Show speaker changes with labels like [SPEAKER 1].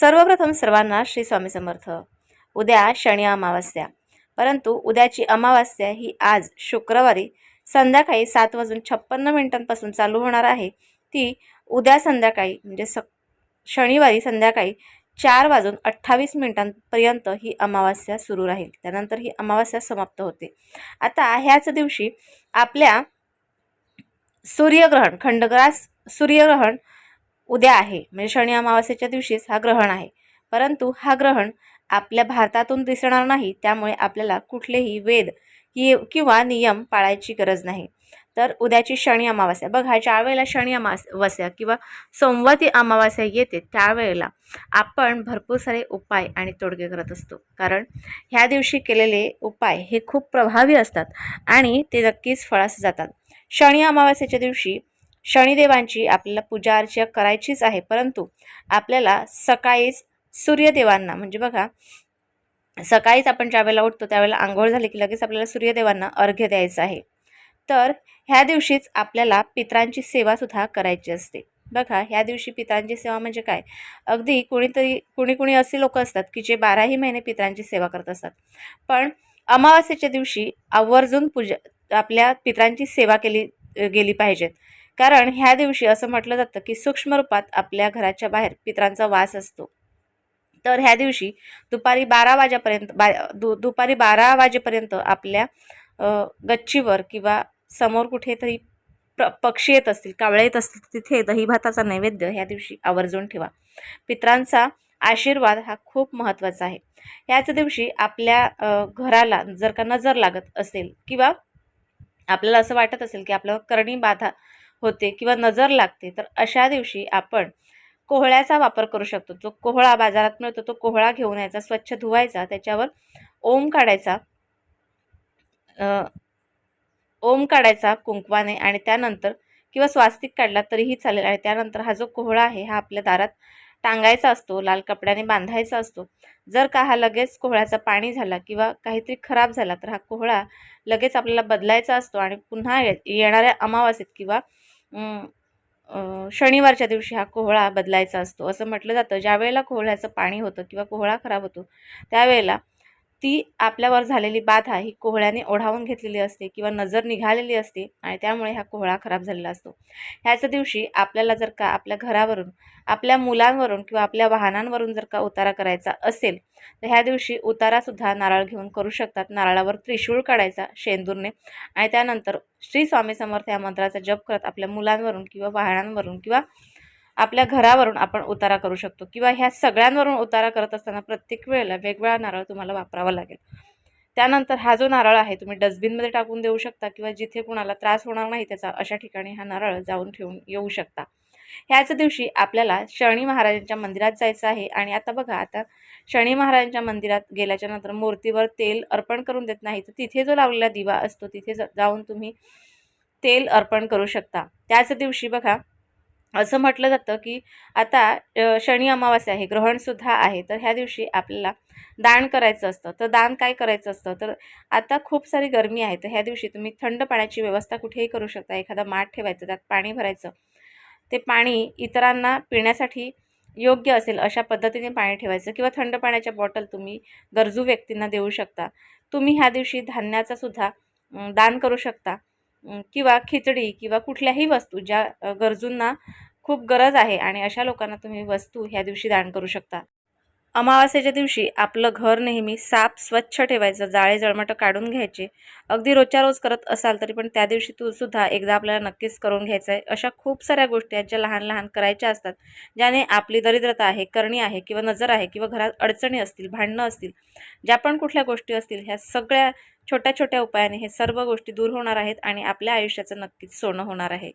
[SPEAKER 1] सर्वप्रथम सर्वांना श्री स्वामी समर्थ. उद्या शनी अमावास्या. परंतु उद्याची अमावास्या ही आज शुक्रवारी संध्याकाळी सात वाजून छप्पन्न मिनिटांपासून चालू होणार आहे. ती उद्या संध्याकाळी म्हणजे स शनिवारी संध्याकाळी चार वाजून अठ्ठावीस मिनिटांपर्यंत ही अमावास्या सुरू राहील. त्यानंतर ही अमावास्या समाप्त होते. आता ह्याच दिवशी आपल्या सूर्यग्रहण खंडग्रास सूर्यग्रहण उद्या आहे. म्हणजे शनी अमावास्येच्या दिवशीच हा ग्रहण आहे. परंतु हा ग्रहण आपल्या भारतातून दिसणार नाही त्यामुळे आपल्याला कुठलेही वेद कि किंवा नियम पाळायची गरज नाही. तर उद्याची शनी अमावास्या. बघा ज्या वेळेला शनी अमावास्या किंवा सोमवती अमावास्या येते त्यावेळेला आपण भरपूर सारे उपाय आणि तोडगे करत असतो. कारण ह्या दिवशी केलेले उपाय हे खूप प्रभावी असतात आणि ते नक्कीच फळास जातात. शनी अमावास्याच्या दिवशी शनिदेवांची आपल्याला पूजा अर्चा करायचीच आहे. परंतु आपल्याला सकाळीच सूर्यदेवांना म्हणजे बघा सकाळीच आपण ज्यावेळेला उठतो त्यावेळेला आंघोळ झाली की लगेच आपल्याला सूर्यदेवांना अर्घ्य द्यायचं आहे. तर ह्या दिवशीच आपल्याला पित्रांची सेवासुद्धा करायची असते. बघा ह्या दिवशी पित्रांची सेवा म्हणजे काय? अगदी कुणीतरी कुणी कुणी असे लोक असतात की जे बाराही महिने पित्रांची सेवा करत असतात. पण अमावास्येच्या दिवशी आवर्जून पूजा आपल्या पित्रांची सेवा केली गेली पाहिजेत. कारण ह्या दिवशी असं म्हटलं जातं की सूक्ष्म रूपात आपल्या घराच्या बाहेर पित्रांचा वास असतो. तर ह्या दिवशी दुपारी बारा वाजेपर्यंत बा दु दुपारी बारा वाजेपर्यंत आपल्या गच्चीवर किंवा समोर कुठेतरी प्र पक्षी येत असतील कावळे येत असतील तिथे दहीभाताचा नैवेद्य ह्या दिवशी आवर्जून ठेवा. पित्रांचा आशीर्वाद हा खूप महत्त्वाचा आहे. ह्याच दिवशी आपल्या घराला जर का नजर लागत असेल किंवा आपल्याला असं वाटत असेल की आपलं करणी बाधा होते किंवा नजर लागते तर अशा दिवशी आपण कोहळ्याचा वापर करू शकतो. जो कोहळा बाजारात मिळतो तो कोहळा घेऊन यायचा स्वच्छ धुवायचा त्याच्यावर ओम काढायचा ओम काढायचा कुंकवाने आणि त्यानंतर किंवा स्वास्तिक काढला तरीही चालेल आणि त्यानंतर हा जो कोहळा आहे हा आपल्या दारात टांगायचा असतो लाल कपड्याने बांधायचा असतो. जर का हा लगेच कोहळ्याचा पाणी झाला किंवा काहीतरी खराब झाला तर हा कोहळा लगेच आपल्याला बदलायचा असतो आणि पुन्हा येणाऱ्या अमावास्येत किंवा शनिवारच्या दिवशी हा कोहळा बदलायचा असतो. असं म्हटलं जातं. ज्यावेळेला कोहळ्याचं पाणी होतं किंवा कोहळा खराब होतो त्यावेळेला ती आपल्यावर झालेली बाधा ही कोहळ्याने ओढावून घेतलेली असते किंवा नजर निघालेली असते आणि त्यामुळे हा कोहळा खराब झालेला असतो. ह्याच दिवशी आपल्याला जर का आपल्या घरावरून आपल्या मुलांवरून किंवा आपल्या वाहनांवरून जर का उतारा करायचा असेल तर ह्या दिवशी उतारासुद्धा नारळ घेऊन करू शकतात. नारळावर त्रिशूळ काढायचा शेंदूरने आणि त्यानंतर श्री स्वामी समर्थ या मंत्राचा जप करत आपल्या मुलांवरून किंवा वाहनांवरून किंवा आपल्या घरावरून आपण उतारा करू शकतो किंवा ह्या सगळ्यांवरून उतारा करत असताना प्रत्येक वेळेला वेगवेगळा नारळ तुम्हाला वापरावा लागेल. त्यानंतर हा जो नारळ आहे तुम्ही डस्टबिनमध्ये टाकून देऊ शकता किंवा जिथे कुणाला त्रास होणार नाही त्याचा अशा ठिकाणी हा नारळ जाऊन ठेवून येऊ शकता. ह्याच दिवशी आपल्याला शनी महाराजांच्या मंदिरात जायचं आहे आणि आता बघा आता शनी महाराजांच्या मंदिरात गेल्याच्यानंतर मूर्तीवर तेल अर्पण करून देत नाही तर तिथे जो लावलेला दिवा असतो तिथे जाऊन तुम्ही तेल अर्पण करू शकता. त्याच दिवशी बघा असं म्हटलं जातं की आता शनी अमावास्या आहे ग्रहणसुद्धा आहे तर ह्या दिवशी आपल्याला दान करायचं असतं. तर दान काय करायचं असतं? तर आता खूप सारी गरमी आहे तर ह्या दिवशी तुम्ही थंड पाण्याची व्यवस्था कुठेही करू शकता. एखादा माठ ठेवायचं त्यात पाणी भरायचं. ते पाणी इतरांना पिण्यासाठी योग्य असेल अशा पद्धतीने पाणी ठेवायचं किंवा थंड पाण्याच्या बॉटल तुम्ही गरजू व्यक्तींना देऊ शकता. तुम्ही ह्या दिवशी धान्याचा सुद्धा दान करू शकता. किंवा खिचडी किंवा कुठल्याही वस्तू ज्या गरजूंना खूप गरज आहे आणि अशा लोकांना तुम्ही वस्तू ह्या दिवशी दान करू शकता. अमावास्येच्या दिवशी आपलं घर नेहमी साफ स्वच्छ ठेवायचं जाळे जळमटं काढून घ्यायचे. अगदी रोजच्या रोज करत असाल तरी पण त्या दिवशी तू सुद्धा एकदा आपल्याला नक्कीच करून घ्यायचं आहे अशा खूप साऱ्या गोष्टी आहेत ज्या लहान लहान करायच्या असतात ज्याने आपली दरिद्रता आहे करणी आहे किंवा नजर आहे किंवा घरात अडचणी असतील भांडणं असतील ज्या पण कुठल्या गोष्टी असतील ह्या सगळ्या छोट्या छोट्या उपायाने हे सर्व गोष्टी दूर होणार आहेत आणि आपल्या आयुष्याचं नक्कीच सोनं होणार आहे.